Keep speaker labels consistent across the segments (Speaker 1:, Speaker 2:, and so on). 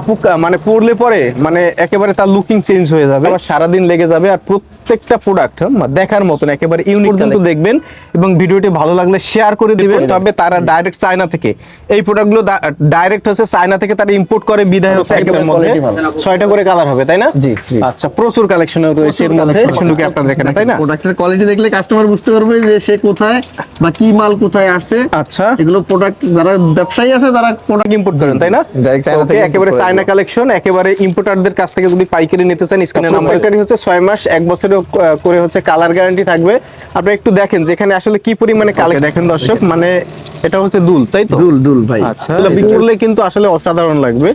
Speaker 1: আপু মানে পড়লে পরে মানে একেবারে তার লুকিং চেঞ্জ হয়ে যাবে। সারাদিন লেগে যাবে আর প্রত্যেকটা প্রোডাক্ট দেখার মতন একেবারে ইউনিক পর্যন্ত দেখবেন এবং ভিডিওটি ভালো লাগলে শেয়ার করে দিবেন তবে তারা ডাইরেক্ট চায়না থেকে। এই প্রোডাক্টগুলো ডাইরেক্ট হচ্ছে চায়না থেকে তারা ইম্পোর্ট করে বিদায় হচ্ছে
Speaker 2: একেবারে
Speaker 1: মধ্যে।
Speaker 2: ভালো।
Speaker 1: ছয়টা করে কালার হবে তাই না?
Speaker 2: জি।
Speaker 1: আচ্ছা প্রচুর কালেকশন রয়েছে এর মধ্যে কালেকশনটুকু আপনাদের এখানে তাই না?
Speaker 2: প্রোডাক্টের কোয়ালিটি দেখলে কাস্টমার বুঝতে পারবে যে সে কোথায় বা কি মাল কোথায় আসছে।
Speaker 1: আচ্ছা।
Speaker 2: এগুলো প্রোডাক্ট যারা ব্যবসায়ী আছে তারা প্রোডাক্ট
Speaker 1: ইম্পোর্ট করেন তাই না?
Speaker 2: China
Speaker 1: Okay,
Speaker 2: থেকে
Speaker 1: একেবারে চায়না কালেকশন একেবারে ইম্পোর্টারদের কাছ থেকে যদি পাইকারি নিতে চান স্ক্রিনে নাম্বার। হচ্ছে ছয় মাস এক বছরের আহ, করে হচ্ছে কালার গ্যারান্টি থাকবে। আপনারা একটু দেখেন যেখানে আসলে কি পরিমাণে কালার দেখেন দর্শক মানে এটা হচ্ছে দুল তাই তো?
Speaker 2: দুল দুল ভাই।
Speaker 1: আচ্ছা এগুলো বিক্রি করলে কিন্তু আসলে অসাধারণ লাগবে।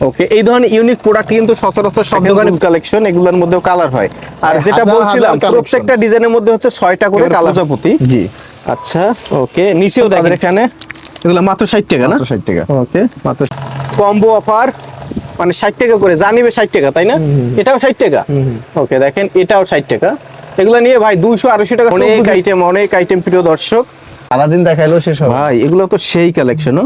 Speaker 1: ওকে এই ধরনের ইউনিক প্রোডাক্ট কিন্তু সচরাচর সব দোকানের কালেকশন এগুলোর মধ্যেও কালার হয়। আর
Speaker 2: হ্যাঁ,
Speaker 1: যেটা বলছিলাম প্রত্যেকটা ডিজাইনের মধ্যে হচ্ছে ছয়টা করে কালার
Speaker 2: প্রজা-
Speaker 1: প্রতি
Speaker 2: জি।
Speaker 1: আচ্ছা ওকে নিচেও দেখেন। এখানে। এগুলো মাত্র ষাট টাকা না?
Speaker 2: 60 টাকা।
Speaker 1: ওকে মাত্র কম্বো অফার মানে ষাট টাকা করে জানিবে ষাট টাকা তাই না? এটাও ষাট টাকা? ওকে দেখেন এটাও ষাট টাকা। এগুলো নিয়ে ভাই দুইশো আড়াইশো টাকা অনেক আইটেম অনেক আইটেম প্রিয় দর্শক।
Speaker 2: সারাদিন দেখাইলো শেষ হবে
Speaker 1: ভাই এগুলো তো সেই কালেকশন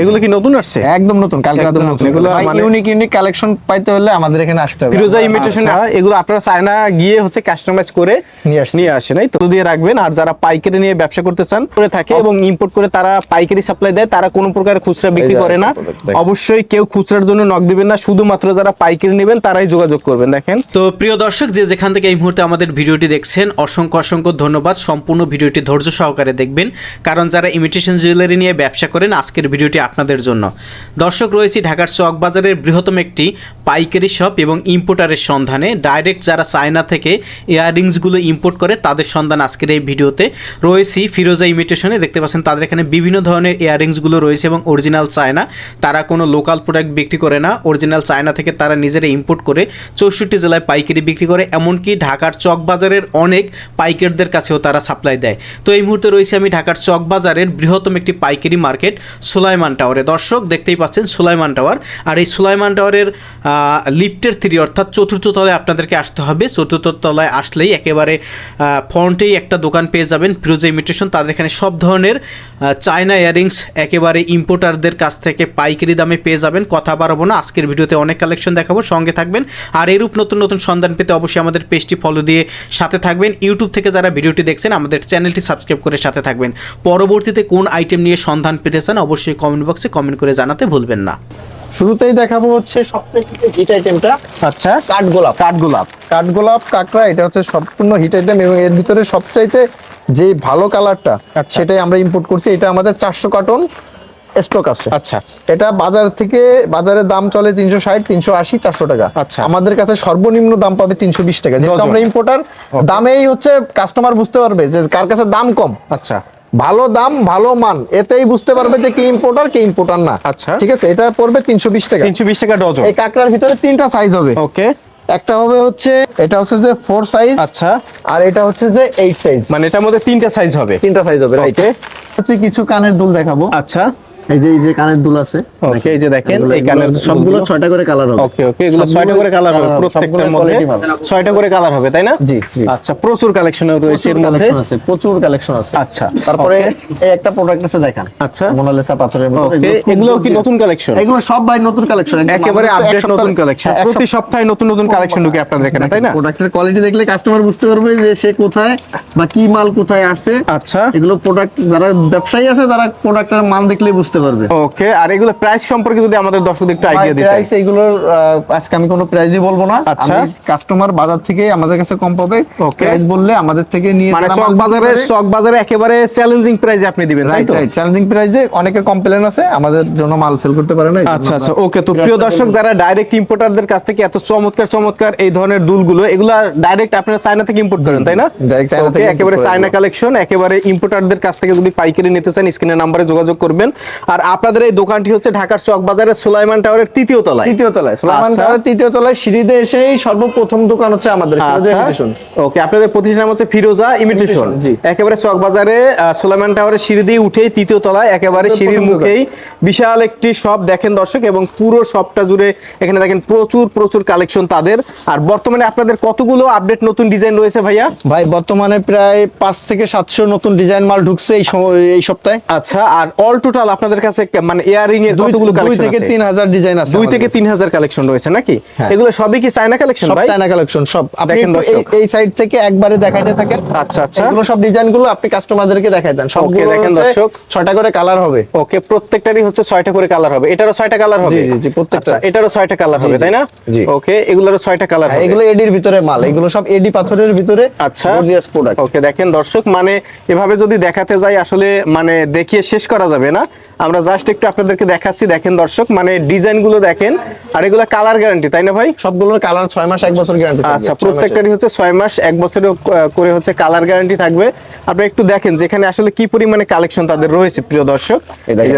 Speaker 1: এগুলো কি নতুন আসছে?
Speaker 2: একদম নতুন কালকে রাতে নতুন। এগুলো
Speaker 1: মানে-
Speaker 2: ইউনিক ইউনিক কালেকশন পাইতে হলে আমাদের এখানে আসতে হবে।
Speaker 1: ফিরোজা ইমিটেশন এগুলো আপনারা চায়না গিয়ে হচ্ছে কাস্টমাইজ করে
Speaker 2: নিয়ে আসছে।
Speaker 1: নিয়ে আসে নাই তো দিয়ে রাখবেন। আর যারা পাইকারি নিয়ে ব্যবসা করতে চান করে থাকে এবং ইম্পোর্ট করে তারা পাইকারি সাপ্লাই দেয় তারা কোনো প্রকার খুচরা বিক্রি করে না। অবশ্যই কেউ খুচরার জন্য নক দিবেন না। শুধুমাত্র যারা পাইকারি নেবেন তারাই যোগাযোগ করবেন। দেখেন।
Speaker 3: তো প্রিয় দর্শক যে যেখান থেকে এই মুহূর্তে আমাদের ভিডিওটি দেখছেন অসংখ্য অসংখ্য ধন্যবাদ। সম্পূর্ণ ভিডিওটি ধৈর্য সহকারে দেখবেন। কারণ যারা ইমিটেশন জুয়েলারি নিয়ে ব্যবসা করেন আজকের ভিডিওটি আপনাদের জন্য। দর্শক, রয়েছি ঢাকার চক বাজারের বৃহত্তম একটি পাইকারি শপ এবং ইম্পোর্টারের সন্ধানে। ডাইরেক্ট যারা চায়না থেকে ইয়াররিংসগুলো ইম্পোর্ট করে, তাদের সন্ধান আজকের এই ভিডিওতে। রয়েছি ফিরোজা ইমিটেশনে দেখতে পাচ্ছেন তাদের এখানে বিভিন্ন ধরনের ইয়াররিংসগুলো রয়েছে এবং অরিজিনাল চায়না। তারা কোনো লোকাল প্রোডাক্ট বিক্রি করে না অরিজিনাল চায়না থেকে তারা নিজেরা ইম্পোর্ট করে চৌষট্টি জেলায় পাইকারি বিক্রি করে, এমনকি ঢাকার চক বাজারের অনেক পাইকারদের কাছেও তারা সাপ্লাই দেয়। তো এই মুহূর্তে রয়েছে আমি ঢাকার চক বাজারের বৃহত্তম একটি পাইকারি মার্কেট সুলাইমান টাওয়ারে। দর্শক, দেখতেই পাচ্ছেন সুলাইমান টাওয়ার। আর এই সুলাইমান টাওয়ারের লিফটের থ্রি, অর্থাৎ চতুর্থ তলায় আপনাদেরকে আসতে হবে। চতুর্থ তলায় আসলেই একেবারে ফ্রন্টেই একটা দোকান পেয়ে যাবেন ফিরোজা ইমিটেশন। তাদের এখানে সব ধরনের চায়না ইয়ারিংস একেবারে ইম্পোর্টারদের কাছ থেকে পাইকারি দামে পেয়ে যাবেন। কথা বাড়াবো না, আজকের ভিডিওতে অনেক কালেকশন দেখাবো, সঙ্গে থাকবেন। আর এরূপ নতুন নতুন সন্ধান পেতে অবশ্যই আমাদের পেজটি ফলো দিয়ে সাথে থাকবেন। ইউটিউব থেকে যারা ভিডিওটি দেখছেন, আমাদের চ্যানেলটি সাবস্ক্রাইব করে সাথে থাকবেন। পরবর্তীতে কোন আইটেম নিয়ে সন্ধান পেতে চান, অবশ্যই কমেন্ট বক্সে কমেন্ট করে জানাতে ভুলবেন না।
Speaker 2: শুরুতেই দেখাবো হচ্ছে সবথেকে হিট আইটেমটা
Speaker 1: আচ্ছা।
Speaker 2: কাঠগোলাপ
Speaker 1: কাঠগোলাপ
Speaker 2: কাঠগোলাপ কাঁকড়া এটা হচ্ছে সম্পূর্ণ হিট আইটেম এবং এর ভিতরে সবচাইতে যে ভালো কালারটা
Speaker 1: আচ্ছা।
Speaker 2: সেটাই আমরা ইম্পোর্ট করছি। এটা আমাদের চারশো কার্টন স্টক আছে।
Speaker 1: আচ্ছা।
Speaker 2: এটা বাজার থেকে বাজারের দাম চলে তিনশো ষাট তিনশো আশি চারশো টাকা।
Speaker 1: আচ্ছা।
Speaker 2: আমাদের কাছে সর্বনিম্ন দাম পাবে তিনশো বিশ টাকা। যেহেতু আমরা ইম্পোর্টার দামেই হচ্ছে কাস্টমার বুঝতে পারবে যে কার কাছে দাম কম।
Speaker 1: আচ্ছা।
Speaker 2: ভালো দাম ভালো মান এতেই বুঝতে পারবে যে কি ইম্পোর্টার কি ইম্পোর্টার না।
Speaker 1: আচ্ছা।
Speaker 2: ঠিক আছে এটা পড়বে তিনশো বিশ টাকা।
Speaker 1: তিনশো বিশ টাকা ডজন।
Speaker 2: এই কাঁকড়ার ভিতরে তিনটা সাইজ হবে।
Speaker 1: ওকে।
Speaker 2: একটা হবে হচ্ছে এটা হচ্ছে যে ফোর সাইজ
Speaker 1: আচ্ছা।
Speaker 2: আর এটা হচ্ছে যে এইট সাইজ
Speaker 1: মানে এটার মধ্যে তিনটা সাইজ হবে।
Speaker 2: তিনটা সাইজ হবে রাইট হচ্ছে কিছু কানের দুল দেখাবো।
Speaker 1: আচ্ছা।
Speaker 2: এই যে এই যে কানের দুল আছে
Speaker 1: ওকে এই যে দেখেন এই কানের
Speaker 2: সবগুলো করে কালার হবে।
Speaker 1: ওকে ওকে এগুলো করে কালার হবে প্রত্যেকটার মধ্যে। করে কালার হবে তাই না?
Speaker 2: জি।
Speaker 1: আচ্ছা প্রচুর কালেকশন রয়েছে এর মধ্যে।
Speaker 2: আছে প্রচুর কালেকশন আছে।
Speaker 1: আচ্ছা
Speaker 2: তারপরে এই একটা প্রোডাক্ট আছে দেখান।
Speaker 1: আচ্ছা।
Speaker 2: মোনালিসা পাথরের
Speaker 1: এগুলো কি নতুন কালেকশন
Speaker 2: এগুলো সব ভাই নতুন কালেকশন
Speaker 1: একেবারে আপডেট নতুন কালেকশন প্রতি সপ্তাহে নতুন নতুন কালেকশন ঢুকে আপনাদের এখানে তাই না?
Speaker 2: প্রোডাক্টের কোয়ালিটি দেখলে কাস্টমার বুঝতে পারবে যে সে কোথায় বা কি মাল কোথায় আসছে।
Speaker 1: আচ্ছা।
Speaker 2: এগুলো প্রোডাক্ট যারা ব্যবসায়ী আছে তারা প্রোডাক্টের মাল দেখলেই বুঝতে পারবে।
Speaker 1: ওকে আর এগুলো প্রাইস সম্পর্কে যদি আমাদের দর্শকদের একটু আইডিয়া দিতে।
Speaker 2: প্রাইস এইগুলোর আহ, আজকে আমি কোনো প্রাইসই বলব না।
Speaker 1: আচ্ছা।
Speaker 2: কাস্টমার বাজার থেকে আমাদের কাছে কম পাবে। প্রাইস বললে আমাদের থেকে নিয়ে
Speaker 1: মানে
Speaker 2: বিক্রি
Speaker 1: বাজারে চক বাজারে একেবারে চ্যালেঞ্জিং প্রাইসে আপনি দিবেন
Speaker 2: রাইট রাইট চ্যালেঞ্জিং প্রাইসে অনেকের কমপ্লেন আছে আমাদের জন্য মাল সেল করতে পারে না
Speaker 1: আচ্ছা আচ্ছা ওকে তো প্রিয় দর্শক যারা ডাইরেক্ট ইম্পোর্টারদের কাছ থেকে এত চমৎকার চমৎকার এই ধরনের দুলগুলো এগুলো ডাইরেক্ট আপনারা চায়না থেকে ইম্পোর্ট করেন তাই না?
Speaker 2: China
Speaker 1: Okay,
Speaker 2: থেকে
Speaker 1: একেবারে চায়না কালেকশন একেবারে ইম্পোর্টারদের কাছ থেকে যদি পাইকারি নিতে চান স্ক্রিনের নাম্বারে যোগাযোগ করবেন। আর আপনাদের এই দোকানটি হচ্ছে ঢাকার চক বাজারের সুলাইমান টাওয়ারের তৃতীয় তলায়।
Speaker 2: তৃতীয় তলায় সুলাইমান
Speaker 1: আচ্ছা।
Speaker 2: টাওয়ারের তৃতীয় তলায় সিঁড়িতে এসেই সর্বপ্রথম দোকান হচ্ছে আমাদের
Speaker 1: ওকে আপনাদের প্রতিষ্ঠান নাম হচ্ছে ফিরোজা ইমিটেশন একেবারে চক বাজারে সুলাইমান টাওয়ারের সিঁড়ি দিয়ে উঠেই তৃতীয় তলায় একেবারে সিঁড়ির মুখেই বিশাল একটি শপ দেখেন দর্শক এবং পুরো শপটা জুড়ে এখানে দেখেন প্রচুর প্রচুর কালেকশন তাদের। আর বর্তমানে আপনাদের কতগুলো আপডেট নতুন ডিজাইন রয়েছে ভাইয়া?
Speaker 2: ভাই বর্তমানে প্রায় পাঁচ থেকে সাতশো নতুন ডিজাইন মাল ঢুকছে এই সপ্তাহে।
Speaker 1: আচ্ছা আর অল টোটাল আপনাদের আপনাদের কাছে মানে ইয়ারিং এর কতগুলো কালেকশন
Speaker 2: থেকে
Speaker 1: আছে?
Speaker 2: তিন হাজার ডিজাইন আছে
Speaker 1: দুই
Speaker 2: আমাদের
Speaker 1: থেকে
Speaker 2: কাছে।
Speaker 1: তিন হাজার কালেকশন রয়েছে নাকি?
Speaker 2: হ্যাঁ।
Speaker 1: এগুলো সবই কি চায়না কালেকশন ভাই?
Speaker 2: সব চায়না কালেকশন সব। আপনি। এই- সাইড থেকে একবারে দেখাইতে থাকেন।
Speaker 1: আচ্ছা আচ্ছা।
Speaker 2: এগুলো সব ডিজাইনগুলো আপনি কাস্টমারদেরকে দেখাই দেন। সবগুলো
Speaker 1: দেখেন দর্শক।
Speaker 2: ছয়টা করে কালার হবে।
Speaker 1: ওকে প্রত্যেকটারই হচ্ছে ছয়টা করে কালার হবে। এটারও ছয়টা কালার হবে?
Speaker 2: জি, জি, জি, প্রত্যেকটা।
Speaker 1: আচ্ছা, এটারও ছয়টা কালার হবে তাই না?
Speaker 2: জি।
Speaker 1: ওকে এগুলোরও ছয়টা কালার
Speaker 2: হ্যাঁ,
Speaker 1: হবে।
Speaker 2: এগুলো এডির ভিতরে মাল। এগুলো সব এডি পাথরের ভিতরে
Speaker 1: আচ্ছা।
Speaker 2: গর্জিয়াস প্রোডাক্ট
Speaker 1: ওকে দেখেন দর্শক মানে এভাবে যদি দেখাতে যাই আসলে মানে দেখিয়ে শেষ করা যাবে না। আমরা জাস্ট একটু আপনাদেরকে দেখাচ্ছি দেখেন দর্শক মানে ডিজাইনগুলো দেখেন। আর এগুলো কালার গ্যারান্টি তাই না ভাই?
Speaker 2: সবগুলোর কালার ছয় মাস এক বছর গ্যারান্টি
Speaker 1: আচ্ছা প্রত্যেকটারই হচ্ছে ছয় মাস এক বছরের করে হচ্ছে কালার গ্যারান্টি থাকবে। আপনি একটু দেখেন যেখানে আসলে কি পরিমাণে কালেকশন তাদের রয়েছে প্রিয় দর্শক।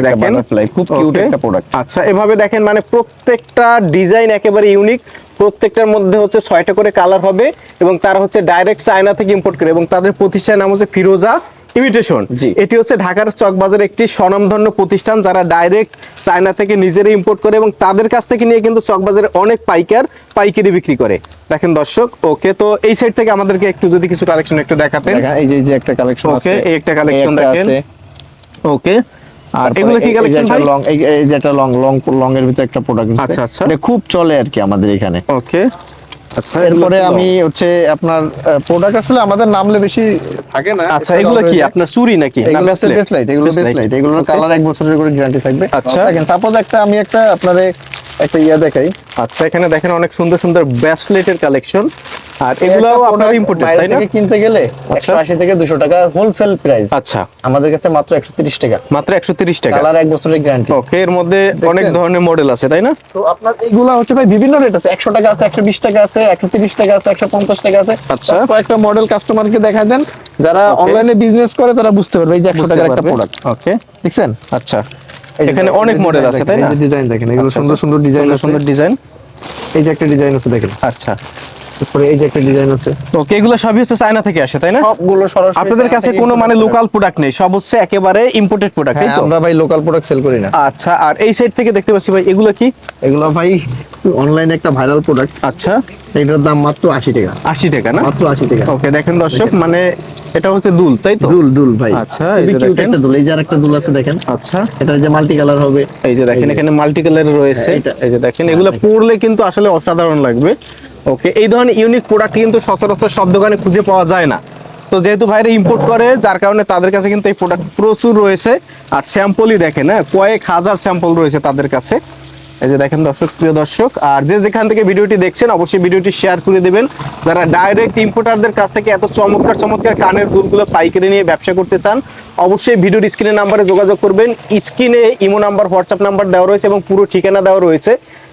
Speaker 2: দেখেন, খুব. একটা product।
Speaker 1: আচ্ছা এভাবে দেখেন মানে প্রত্যেকটা ডিজাইন একেবারে ইউনিক প্রত্যেকটার মধ্যে হচ্ছে ছয়টা করে কালার হবে এবং তারা হচ্ছে ডাইরেক্ট চায়না থেকে ইম্পোর্ট করে এবং তাদের প্রতিষ্ঠানের নাম হচ্ছে ফিরোজা। ইমিটেশন এটি হচ্ছে ঢাকার চকবাজার একটি স্বনামধন্য প্রতিষ্ঠান যারা ডাইরেক্ট চায়না থেকে নিজেরাই ইম্পোর্ট করে এবং তাদের কাছ থেকে নিয়ে কিন্তু চকবাজারে অনেক পাইকার পাইকারি বিক্রি করে। দেখেন দর্শক ওকে তো এই সাইড থেকে আমাদেরকে একটু যদি কিছু কালেকশন একটু দেখাতেন।
Speaker 2: এই যে যে একটা কালেকশন আছে।
Speaker 1: ওকে এই একটা কালেকশন দেখেন।
Speaker 2: আছে।
Speaker 1: ওকে আর এগুলো কি
Speaker 2: এই- এই
Speaker 1: কালেকশন ভাই?
Speaker 2: লং এই এই যে একটা লং লং লং এর ভিতরে একটা প্রোডাক্ট আছে।
Speaker 1: আচ্ছা, আচ্ছা।
Speaker 2: এটা খুব চলে আর কি আমাদের এখানে।
Speaker 1: ওকে আচ্ছা
Speaker 2: এরপরে আমি হচ্ছে আপনার প্রোডাক্ট আসলে আমাদের নামলে বেশি থাকে না।
Speaker 1: আচ্ছা এগুলো কি আপনার চুরি নাকি? না
Speaker 2: এগুলো বেসলাইট এগুলো। বেসলাইট এগুলোর কালার এক বছরের করে গ্যারান্টি থাকবে।
Speaker 1: আচ্ছা।
Speaker 2: তারপর একটা আমি একটা আপনারে একটা ইয়া দেখাই।
Speaker 1: আচ্ছা এখানে দেখেন অনেক সুন্দর সুন্দর ব্রেসলেটের কালেকশন আর এগুলো আপনার ইম্পোর্টেড তাই না?
Speaker 2: কিনতে গেলে
Speaker 1: আচ্ছা।
Speaker 2: 180 থেকে 200 টাকা হোলসেল প্রাইস
Speaker 1: আচ্ছা।
Speaker 2: আমাদের কাছে মাত্র 130 টাকা।
Speaker 1: মাত্র একশো তিরিশ টাকা।
Speaker 2: কালার এক বছরের গ্যারান্টি
Speaker 1: ওকে এর মধ্যে অনেক? ধরনের মডেল আছে তাই না?
Speaker 2: তো আপনার এগুলা হচ্ছে ভাই বিভিন্ন রেট আছে। 100 টাকা আছে 120 টাকা আছে 130 টাকা আছে 150 টাকা আছে।
Speaker 1: আচ্ছা।
Speaker 2: কয়েকটা মডেল কাস্টমারকে দেখা দেন। যারা অনলাইনে বিজনেস করে তারা বুঝতে পারবে এই যে 100 টাকার একটা প্রোডাক্ট
Speaker 1: ওকে
Speaker 2: দেখছেন?
Speaker 1: আচ্ছা। এখানে অনেক মডেল আছে তাই না?
Speaker 2: ডিজাইন দেখেন এগুলো
Speaker 1: আচ্ছা,
Speaker 2: সুন্দর
Speaker 1: আচ্ছা।
Speaker 2: সুন্দর ডিজাইন
Speaker 1: সুন্দর ডিজাইন
Speaker 2: এই যে একটা ডিজাইন আছে দেখেন।
Speaker 1: আচ্ছা।
Speaker 2: তারপরে এই যে একটা ডিজাইন আছে।
Speaker 1: ওকে এগুলো সবই হচ্ছে চায়না থেকে আসে তাই না?
Speaker 2: সবগুলো সরাসরি
Speaker 1: আপনাদের কাছে কোনো মানে লোকাল প্রোডাক্ট নেই সব হচ্ছে একেবারে ইম্পোর্টেড প্রোডাক্ট তাই
Speaker 2: হ্যাঁ,
Speaker 1: তো?
Speaker 2: আমরা ভাই লোকাল প্রোডাক্ট সেল করি না।
Speaker 1: আচ্ছা আর এই সাইড থেকে দেখতে পাচ্ছি ভাই এগুলো কি?
Speaker 2: এগুলো ভাই অনলাইনে একটা ভাইরাল প্রোডাক্ট
Speaker 1: আচ্ছা।
Speaker 2: এটার দাম মাত্র আশি টাকা।
Speaker 1: আশি টাকা না?
Speaker 2: মাত্র আশি টাকা।
Speaker 1: ওকে দেখেন দর্শক মানে এটা হচ্ছে দুল তাই তো?
Speaker 2: দুল দুল ভাই।
Speaker 1: আচ্ছা, এই যে।
Speaker 2: একটা দুল। এই যে আরেকটা দুল আছে দেখেন।
Speaker 1: আচ্ছা।
Speaker 2: এটা যে মাল্টি কালার হবে।
Speaker 1: এই যে দেখেন এখানে মাল্টি কালারের রয়েছে।
Speaker 2: হ্যাঁ,
Speaker 1: এই যে দেখেন এগুলো পরলে কিন্তু আসলে অসাধারণ লাগবে। ওকে এই ধরনের ইউনিক প্রোডাক্ট কিন্তু সচরাচর সব দোকানে খুঁজে পাওয়া যায় না। তো যেহেতু ভাইরা ইম্পোর্ট করে, যার কারণে তাদের কাছে কিন্তু এই প্রোডাক্ট প্রচুর রয়েছে। আর স্যাম্পলই দেখেন হ্যাঁ কয়েক হাজার স্যাম্পল রয়েছে তাদের কাছে। এই যে দেখেন দর্শক, প্রিয় দর্শক, আর যে যেখান থেকে ভিডিওটি দেখছেন, অবশ্যই ভিডিওটি শেয়ার করে দেবেন। যারা ডাইরেক্ট ইম্পোর্টারদের কাছ থেকে এত চমৎকার চমৎকার কানের দুলগুলো পাইকারি নিয়ে ব্যবসা করতে চান, অবশ্যই ভিডিওর স্ক্রিনে নাম্বারে যোগাযোগ করবেন। স্ক্রিনে ইমো নাম্বার হোয়াটসঅ্যাপ নাম্বার দেওয়া রয়েছে এবং পুরো ঠিকানা দেওয়া রয়েছে।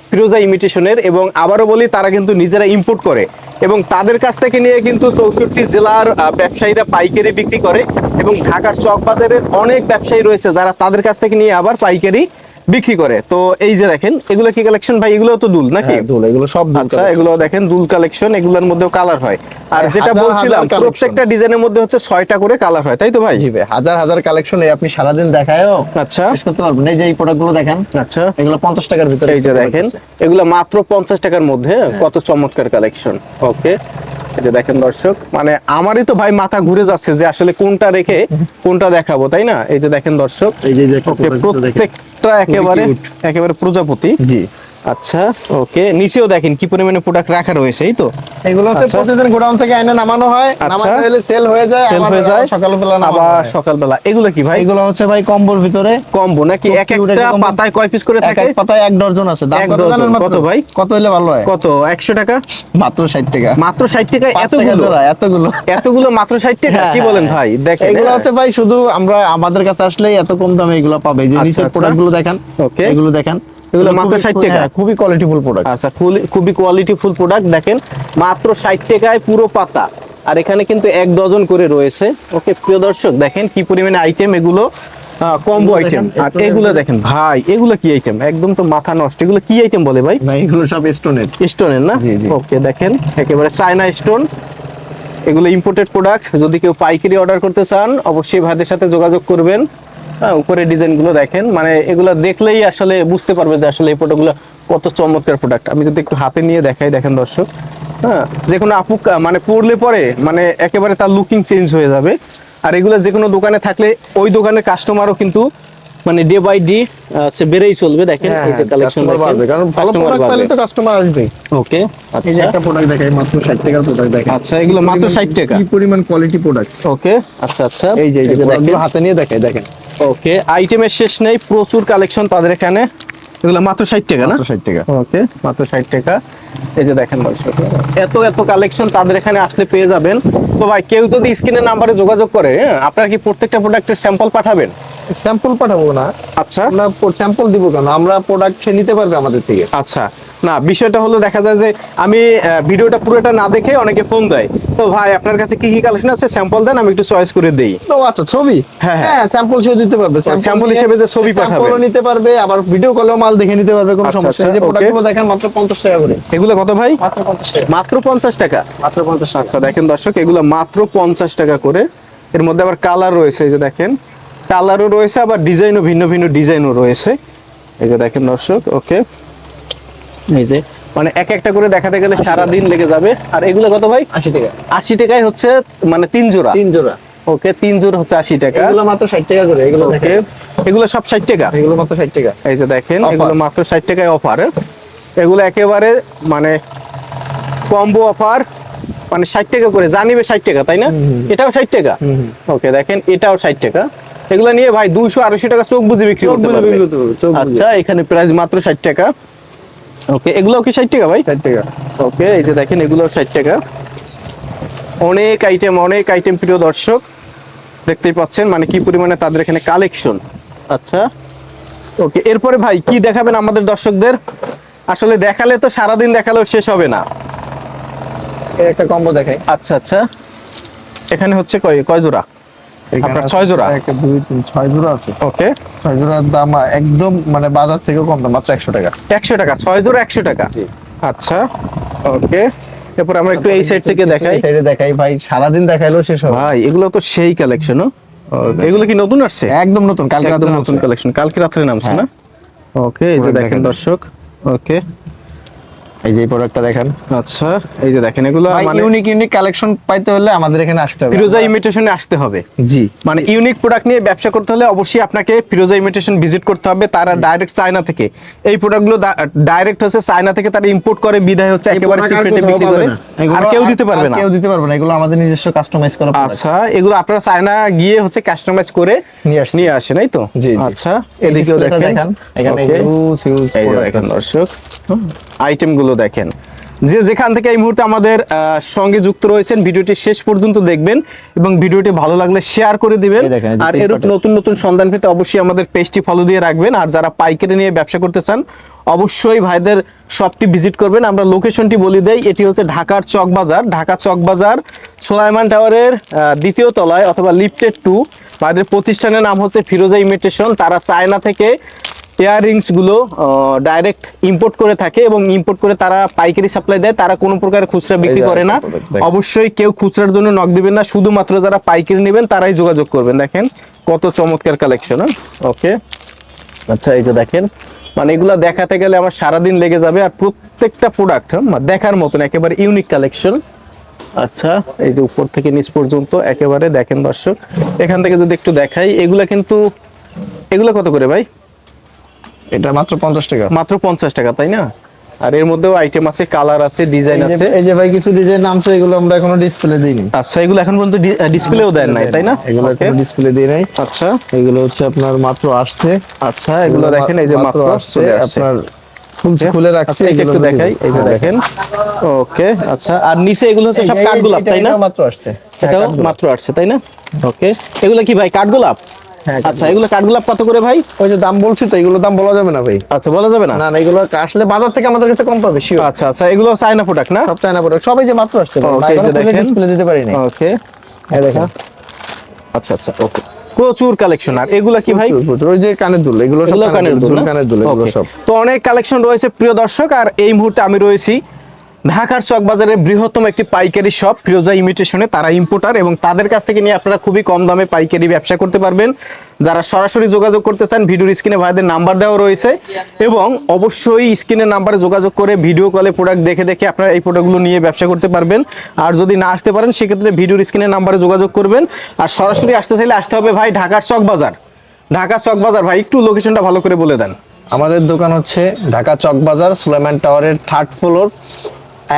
Speaker 1: ফিরোজা ইমিটেশনের এবং আবারও বলি তারা কিন্তু নিজেরা ইম্পোর্ট করে এবং তাদের কাছ থেকে নিয়ে কিন্তু চৌষট্টি জেলার ব্যবসায়ীরা পাইকারি বিক্রি করে এবং ঢাকার চকবাজারের অনেক ব্যবসায়ী রয়েছে যারা তাদের কাছ থেকে নিয়ে আবার পাইকারি বিক্রি করে। তো এই যে দেখেন এগুলো কি কালেকশন ভাই এগুলো তো দুল নাকি?
Speaker 2: হ্যাঁ, দুল এগুলো সব দুল
Speaker 1: আচ্ছা এগুলো দেখেন দুল কালেকশন এগুলোর মধ্যেও কালার হয়। আর
Speaker 2: হ্যাঁ,
Speaker 1: যেটা বলছিলাম প্রত্যেকটা ডিজাইনের মধ্যে হচ্ছে ছয়টা করে কালার হয় তাই তো ভাই?
Speaker 2: জি ভাই হাজার হাজার কালেকশন এই আপনি সারাদিন দেখায়ও।
Speaker 1: আচ্ছা।
Speaker 2: করতে পারবেন। এই যে এই প্রোডাক্টগুলো দেখেন
Speaker 1: আচ্ছা।
Speaker 2: এগুলো পঞ্চাশ টাকার ভিতরে
Speaker 1: এই যে দেখেন এগুলো মাত্র পঞ্চাশ টাকার মধ্যে কত চমৎকার কালেকশন ওকে যে দেখেন দর্শক মানে আমারই তো ভাই মাথা ঘুরে যাচ্ছে যে আসলে কোনটা রেখে কোনটা দেখাবো তাই না? এই যে দেখেন দর্শক
Speaker 2: এই যে।
Speaker 1: প্রত্যেকটা একেবারে একেবারে প্রজাপতি।
Speaker 2: জি।
Speaker 1: আচ্ছা ওকে। নিচেও দেখেন কি পরিমাণে প্রোডাক্ট রাখা রয়েছে এই তো?
Speaker 2: এগুলো
Speaker 1: আচ্ছা।
Speaker 2: প্রতিদিন গোডাউন থেকে আইনে নামানো হয়।
Speaker 1: আচ্ছা।
Speaker 2: নামানো হলে সেল হয়ে যায়
Speaker 1: সেল হয়ে যায়
Speaker 2: সকালবেলা
Speaker 1: আবার সকালবেলা। এগুলো কি ভাই?
Speaker 2: এগুলো হচ্ছে ভাই কম্বোর ভিতরে।
Speaker 1: কম্বো নাকি এক একটা পাতায় কয় পিস করে থাকে?
Speaker 2: এক পাতায় এক ডজন আছে। দাম কত জানেন
Speaker 1: কত ভাই?
Speaker 2: কত হলে ভালো হয়?
Speaker 1: কত? একশো টাকা?
Speaker 2: মাত্র ষাট টাকা।
Speaker 1: মাত্র ষাট টাকা?
Speaker 2: পাঁচ টাকা
Speaker 1: এতগুলো?
Speaker 2: এতগুলো।
Speaker 1: এতগুলো মাত্র ষাট টাকা? কি
Speaker 2: হ্যাঁ,
Speaker 1: বলেন। ভাই? দেখেন
Speaker 2: এগুলো
Speaker 1: হ্যাঁ।
Speaker 2: হচ্ছে ভাই শুধু আমরা আমাদের কাছে আসলেই এত কম দামে এগুলো পাবে। যে
Speaker 1: আচ্ছা,
Speaker 2: নিচের
Speaker 1: আচ্ছা।
Speaker 2: প্রোডাক্টগুলো দেখেন।
Speaker 1: Okay.
Speaker 2: এগুলো দেখেন।
Speaker 1: এগুলো মাত্র
Speaker 2: খুবই-
Speaker 1: 60 টাকা?
Speaker 2: হ্যাঁ, খুবই কোয়ালিটিফুল প্রোডাক্ট
Speaker 1: আচ্ছা খুবই কোয়ালিটি ফুল প্রোডাক্ট দেখেন মাত্র ষাট টাকায় পুরো পাতা। আর এখানে কিন্তু এক ডজন করে রয়েছে। ওকে প্রিয় দর্শক দেখেন কি পরিমাণে আইটেম এগুলো কম্বো আইটেম আর এগুলো দেখেন ভাই এগুলো কি আইটেম একদম তো মাথা নষ্ট। এগুলো কি আইটেম বলে ভাই?
Speaker 2: ভাই এগুলো সব স্টোনের
Speaker 1: স্টোনের না। ওকে দেখেন একেবারে চায়না স্টোন এগুলো ইম্পোর্টেড প্রোডাক্ট যদি কেউ পাইকারি অর্ডার করতে চান অবশ্যই ভাইদের সাথে যোগাযোগ করবেন। হ্যাঁ, উপরে ডিজাইনগুলো দেখেন। মানে এগুলো দেখলেই আসলে বুঝতে পারবে যে আসলে এই ফটোগুলো কত চমৎকার প্রোডাক্ট আমি যদি একটু হাতে নিয়ে দেখাই দেখেন দর্শক। হ্যাঁ যে কোনো আপু মানে পড়লে পরে মানে একেবারে তার লুকিং চেঞ্জ হয়ে যাবে। আর এগুলো যে কোনো দোকানে থাকলে ওই দোকানের কাস্টমারও কিন্তু মানে ডে বাই ডে সে বেড়েই চলবে দেখেন
Speaker 2: হ্যাঁ,
Speaker 1: এই যে কালেকশন
Speaker 2: কাস্টমার বাড়বে কারণ ভালো প্রোডাক্ট পেলে তো কাস্টমার আসবে।
Speaker 1: ওকে
Speaker 2: এই যে একটা প্রোডাক্ট দেখাই মাত্র 60 টাকার প্রোডাক্ট দেখাই।
Speaker 1: আচ্ছা এগুলো মাত্র 60 টাকা?
Speaker 2: কি পরিমাণ কোয়ালিটি প্রোডাক্ট
Speaker 1: ওকে আচ্ছা আচ্ছা।
Speaker 2: এই যে এই যে
Speaker 1: দেখেন।
Speaker 2: হাতে নিয়ে দেখাই দেখেন।
Speaker 1: ওকে আইটেমের শেষ নেই প্রচুর কালেকশন তাদের এখানে। এগুলো মাত্র 60 টাকা না?
Speaker 2: মাত্র 60 টাকা।
Speaker 1: ওকে মাত্র 60 টাকা। এই যে দেখেন দর্শক এত এত কালেকশন তাদের এখানে আসলে পেয়ে যাবেন। তো ভাই কেউ যদি স্ক্রিনের নাম্বারে যোগাযোগ করে হ্যাঁ আপনারা কি প্রত্যেকটা প্রোডাক্টের স্যাম্পল পাঠাবেন?
Speaker 2: স্যাম্পল পাঠাবো না।
Speaker 1: আচ্ছা।
Speaker 2: আমরা স্যাম্পল দিব কেন? আমরা প্রোডাক্ট সে নিতে পারবে আমাদের থেকে।
Speaker 1: আচ্ছা। না বিষয়টা হলো দেখা যায় যে আমি ভিডিওটা পুরোটা না দেখে অনেকে ফোন দেয়। তো ভাই আপনার কাছে কি কি কালেকশন আছে? স্যাম্পল দেন আমি একটু চয়েস করে দেই।
Speaker 2: ও আচ্ছা ছবি?
Speaker 1: হ্যাঁ, হ্যাঁ।
Speaker 2: স্যাম্পল সেও দিতে পারবে।
Speaker 1: sample হিসেবে যে ছবি পাঠাবে।
Speaker 2: স্যাম্পলও নিতে পারবে আবার ভিডিও কলেও মাল দেখে নিতে পারবে কোনো
Speaker 1: আচ্ছা,
Speaker 2: সমস্যা
Speaker 1: আচ্ছা,
Speaker 2: নেই। যে প্রোডাক্টগুলো দেখেন মাত্র 50 টাকা করে।
Speaker 1: এগুলো কত ভাই?
Speaker 2: মাত্র 50 টাকা।
Speaker 1: মাত্র পঞ্চাশ টাকা?
Speaker 2: মাত্র 50 টাকা।
Speaker 1: আচ্ছা দেখেন দর্শক এগুলো মাত্র পঞ্চাশ টাকা করে। এর মধ্যে আবার কালার রয়েছে এই যে দেখেন। কালারও রয়েছে আবার ডিজাইনও ভিন্ন ভিন্ন ডিজাইনও রয়েছে। এই যে দেখেন দর্শক ওকে। এই যে মানে এক একটা করে দেখাতে গেলে সারা দিন লেগে যাবে। আর এগুলো কত ভাই?
Speaker 2: 80 টাকা।
Speaker 1: আশি টাকায় হচ্ছে মানে তিন জোড়া।
Speaker 2: তিন জোড়া।
Speaker 1: ওকে তিন জোড়া হচ্ছে আশি টাকা।
Speaker 2: এগুলো মাত্র 60 টাকা করে এগুলো
Speaker 1: ওকে এগুলো সব ষাট টাকা।
Speaker 2: এগুলো মাত্র 60 টাকা।
Speaker 1: এই যে দেখেন এগুলো মাত্র ষাট টাকায় অফার এগুলো একেবারে মানে কম্বো অফার মানে ষাট টাকা করে জানিবে ষাট টাকা তাই না? এটাও ষাট টাকা। ওকে দেখেন এটাও ষাট টাকা। এগুলো নিয়ে ভাই দুইশো আড়াইশো টাকা চোখ বুঝে বিক্রি করতে পারবে। আচ্ছা এখানে প্রাইস মাত্র ষাট টাকা। ওকে এগুলো কি ষাট টাকা ভাই?
Speaker 2: 60 টাকা।
Speaker 1: ওকে এই যে দেখেন এগুলো ষাট টাকা। অনেক আইটেম অনেক আইটেম প্রিয় দর্শক দেখতেই পাচ্ছেন মানে কি পরিমাণে তাদের এখানে কালেকশন আচ্ছা ওকে এরপরে ভাই কি দেখাবেন আমাদের দর্শকদের? আসলে দেখালে তো সারাদিন দেখালেও শেষ হবে না।
Speaker 2: এই একটা কম্বো দেখাই।
Speaker 1: আচ্ছা আচ্ছা। এখানে হচ্ছে কয় কয় জোড়া? আপনার ছয় জোড়া?
Speaker 2: একটা দুই তিন ছয় জোড়া আছে।
Speaker 1: ওকে।
Speaker 2: ছয় জোড়ার দাম একদম মানে বাজার থেকেও কম দাম মাত্র 100 টাকা।
Speaker 1: একশো টাকা ছয় জোড়া একশো টাকা। আচ্ছা ওকে। এরপর আমরা একটু এই সাইড থেকে দেখাই।
Speaker 2: সাইডে দেখাই ভাই সারাদিন শেষ হবে
Speaker 1: ভাই এগুলো তো সেই কালেকশন এগুলো কি নতুন আসছে?
Speaker 2: একদম নতুন কালকে রাতে নতুন।
Speaker 1: কালেকশন কালকে রাত্রে নামছে
Speaker 2: হ্যাঁ।
Speaker 1: না ওকে এই যে দেখেন। দর্শক ওকে।
Speaker 2: এই যে প্রোডাক্টটা দেখেন।
Speaker 1: আচ্ছা এই যে দেখেন এগুলো মানে
Speaker 2: ইউনিক ইউনিক কালেকশন পাইতে হলে আমাদের এখানে আসতে হবে।
Speaker 1: ফিরোজা ইমিটেশনে আসতে হবে।
Speaker 2: জি।
Speaker 1: মানে ইউনিক প্রোডাক্ট নিয়ে ব্যবসা করতে হলে অবশ্যই আপনাকে ফিরোজা ইমিটেশন ভিজিট করতে হবে তারা ডাইরেক্ট চায়না থেকে। এই প্রোডাক্টগুলো ডাইরেক্ট হচ্ছে চায়না থেকে তারা ইম্পোর্ট করে বিদায় হচ্ছে একেবারে সিক্রেটে বিক্রি করে। আর কেউ দিতে পারবে না।
Speaker 2: কেউ দিতে পারবে না। এগুলো আমাদের নিজস্ব কাস্টমাইজ করা
Speaker 1: আচ্ছা এগুলো আপনারা চায়না গিয়ে হচ্ছে কাস্টমাইজ করে
Speaker 2: নিয়ে আসছি।
Speaker 1: নিয়ে আসে নাই তো?
Speaker 2: জি।
Speaker 1: আচ্ছা এদিকেও দেখেন।
Speaker 2: এখানে হিউজ হিউজ
Speaker 1: দেখেন দর্শক আইটেমগুলো দেখেন। যে যেখান থেকে এই মুহূর্তে আমাদের সঙ্গে যুক্ত রয়েছেন ভিডিওটি শেষ পর্যন্ত দেখবেন এবং ভিডিওটি ভালো লাগলে শেয়ার করে দিবেন। আর এরূপ নতুন নতুন সন্ধান পেতে অবশ্যই আমাদের পেজটি ফলো দিয়ে রাখবেন। আর যারা পাইকারি নিয়ে ব্যবসা করতে চান অবশ্যই ভাইদের শপটি ভিজিট করবেন। আমরা লোকেশনটি বলে দেই এটি হচ্ছে ঢাকার চকবাজার ঢাকা চকবাজার সোলাইমান টাওয়ারের দ্বিতীয় তলায় অথবা লিফটেড টু ভাইদের প্রতিষ্ঠানের নাম হচ্ছে ফিরোজা ইমিটেশন। তারা চায়না থেকে ইয়াররিংসগুলো ডাইরেক্ট ইম্পোর্ট করে থাকে এবং ইম্পোর্ট করে তারা পাইকারি সাপ্লাই দেয়। তারা কোনো প্রকার খুচরা বিক্রি করে না। অবশ্যই কেউ খুচরার জন্য নক দিবেন না। শুধুমাত্র যারা পাইকারি নেবেন তারাই যোগাযোগ করবেন। দেখেন কত চমৎকার কালেকশন ওকে আচ্ছা এই যে দেখেন মানে এগুলা দেখাতে গেলে আমার সারাদিন লেগে যাবে। আর প্রত্যেকটা প্রোডাক্ট দেখার মতন একেবারে ইউনিক কালেকশন আচ্ছা এই যে উপর থেকে নিচ পর্যন্ত একেবারে দেখেন দর্শক। এখান থেকে যদি একটু দেখাই এগুলা কিন্তু এগুলা কত করে ভাই?
Speaker 2: এটা মাত্র 50 টাকা।
Speaker 1: মাত্র পঞ্চাশ টাকা তাই না? আর এর মধ্যেও আইটেম আছে কালার আছে ডিজাইন আছে।
Speaker 2: এই যে ভাই কিছু ডিজাইন নামছে এগুলো আমরা এখনও ডিসপ্লে দিইনি।
Speaker 1: আচ্ছা এগুলো এখন পর্যন্ত ডিসপ্লেও দেন নাই তাই না?
Speaker 2: এগুলো এখনও ডিসপ্লে দিই নাই।
Speaker 1: আচ্ছা।
Speaker 2: এগুলো হচ্ছে আপনার মাত্র আসছে।
Speaker 1: আচ্ছা এগুলো দেখেন এই যে মাত্র
Speaker 2: আসছে আপনার খুলে রাখছে
Speaker 1: আচ্ছা একটু দেখাই এই যে দেখেন। ওকে আচ্ছা আর নিচে এগুলো হচ্ছে সব কাঠগোলাপ তাই না?
Speaker 2: মাত্র আসছে।
Speaker 1: এটাও মাত্র আসছে তাই না? ওকে এগুলো কি ভাই কাঠগোলাপ?
Speaker 2: হ্যাঁ,
Speaker 1: আচ্ছা এগুলো কাঠগোলাপ কত করে ভাই?
Speaker 2: ওই যে দাম বলছি তো এগুলো দাম বলা যাবে না ভাই।
Speaker 1: আচ্ছা বলা যাবে না?
Speaker 2: না না এগুলো আসলে বাজার থেকে আমাদের কাছে কম পাবে শিওর
Speaker 1: আচ্ছা আচ্ছা এগুলো চায়না প্রোডাক্ট না?
Speaker 2: সব চায়না প্রোডাক্ট সবাই যে মাত্র আসছে
Speaker 1: দেখেন।
Speaker 2: ডিসপ্লে দিতে পারি নাই
Speaker 1: ওকে
Speaker 2: এই দেখেন।
Speaker 1: আচ্ছা আচ্ছা ওকে প্রচুর কালেকশন আর এগুলা কি ভাই।
Speaker 2: ওই যে কানের দুল এগুলো সব
Speaker 1: কানের দুল
Speaker 2: কানের দুল এগুলো সব।
Speaker 1: তো অনেক কালেকশন রয়েছে প্রিয় দর্শক আর এই মুহূর্তে আমি রয়েছি ঢাকার চকবাজারের বৃহত্তম একটি পাইকারি শপ ফিরোজা ইমিটেশনে তারা ইম্পোর্টার এবং তাদের কাছ থেকে নিয়ে আপনারা খুবই কম দামে পাইকারি ব্যবসা করতে পারবেন। যারা সরাসরি যোগাযোগ করতে চান, ভিডিওর স্ক্রিনে ভাইদের নাম্বার দেওয়া রয়েছে এবং অবশ্যই স্ক্রিনের নাম্বারে যোগাযোগ করে ভিডিও কলে প্রোডাক্ট দেখে দেখে আপনারা এই প্রোডাক্টগুলো নিয়ে ব্যবসা করতে পারবেন। আর যদি না আসতে পারেন, সেক্ষেত্রে ভিডিওর স্ক্রিনের নাম্বারে যোগাযোগ করবেন। আর সরাসরি আসতে চাইলে আসতে হবে ভাই ঢাকার চকবাজার। ঢাকা চক বাজার ভাই, একটু লোকেশনটা ভালো করে বলে দেন।
Speaker 2: আমাদের দোকান হচ্ছে ঢাকা চক বাজার সুলাইমান টাওয়ারের থার্ড ফ্লোর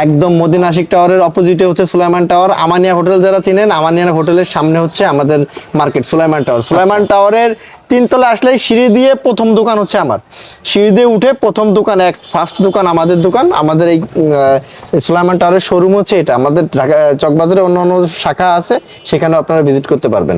Speaker 2: একদম মদিন আশিক টাওয়ারের অপোজিটে হচ্ছে সুলাইমান টাওয়ার। আমানিয়া হোটেল যারা চিনেন আমানিয়া হোটেলের সামনে হচ্ছে আমাদের মার্কেট সুলাইমান টাওয়ার। সুলাইমান টাওয়ারের তিনতলা আসলে সিঁড়ি দিয়ে প্রথম দোকান হচ্ছে আমার। সিঁড়ি দিয়ে উঠে প্রথম দোকান এক ফার্স্ট দোকান আমাদের দোকান। আমাদের এই সুলাইমান টাওয়ারের শোরুম হচ্ছে এটা। আমাদের ঢাকা চকবাজারে অন্য অন্য শাখা আছে সেখানে আপনারা ভিজিট করতে পারবেন।